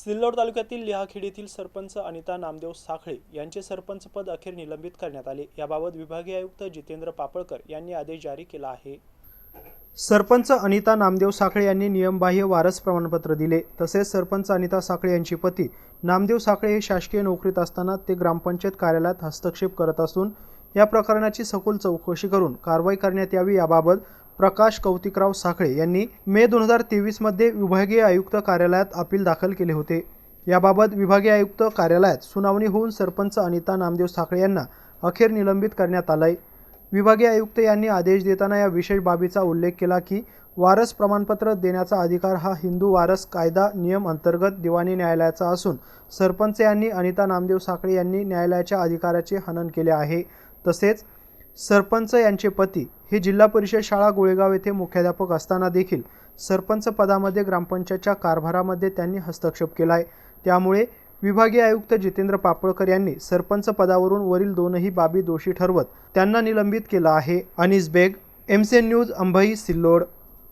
सिल्लोड तालुक्यातील लिहाखेड येथील सरपंच अनिता नामदेव साखळे यांचे सरपंच पद अखेर निलंबित करण्यात आले. याबाबत विभागीय आयुक्त जितेंद्र पापळकर यांनी आदेश जारी केला आहे. सरपंच अनिता नामदेव साखळे यांनी नियमबाह्य वारस प्रमाणपत्र दिले. तसेच सरपंच अनिता साखळे यांची पती नामदेव साखळे हे शासकीय नोकरीत असताना ते ग्रामपंचायत कार्यालयात हस्तक्षेप करत असून या प्रकरणाची सखोल चौकशी करून कारवाई करण्यात यावी याबाबत प्रकाश कौतिकराव साखळे यांनी मे दोन हजार तेवीसमध्ये विभागीय आयुक्त कार्यालयात अपील दाखल केले होते. याबाबत विभागीय आयुक्त कार्यालयात सुनावणी होऊन सरपंच अनिता नामदेव साखळे यांना अखेर निलंबित करण्यात आलंय. विभागीय आयुक्त यांनी आदेश देताना या विशेष बाबीचा उल्लेख केला की वारस प्रमाणपत्र देण्याचा अधिकार हा हिंदू वारस कायदा नियम अंतर्गत दिवाणी न्यायालयाचा असून सरपंच यांनी अनिता नामदेव साखळे यांनी न्यायालयाच्या अधिकाराचे हनन केले आहे. तसेच सरपंच यांचे पती हे जिल्हा परिषद शाळा गोळेगाव येथे मुख्याध्यापक असताना देखील सरपंच पदामध्ये ग्रामपंचायतच्या कारभारामध्ये त्यांनी हस्तक्षेप केला आहे त्यामुळे विभागीय आयुक्त जितेंद्र पापळकर यांनी सरपंच पदावरून वरील दोनही बाबी दोषी ठरवत त्यांना निलंबित केलं आहे. अनिस बेग एम न्यूज अंबई सिल्लोड.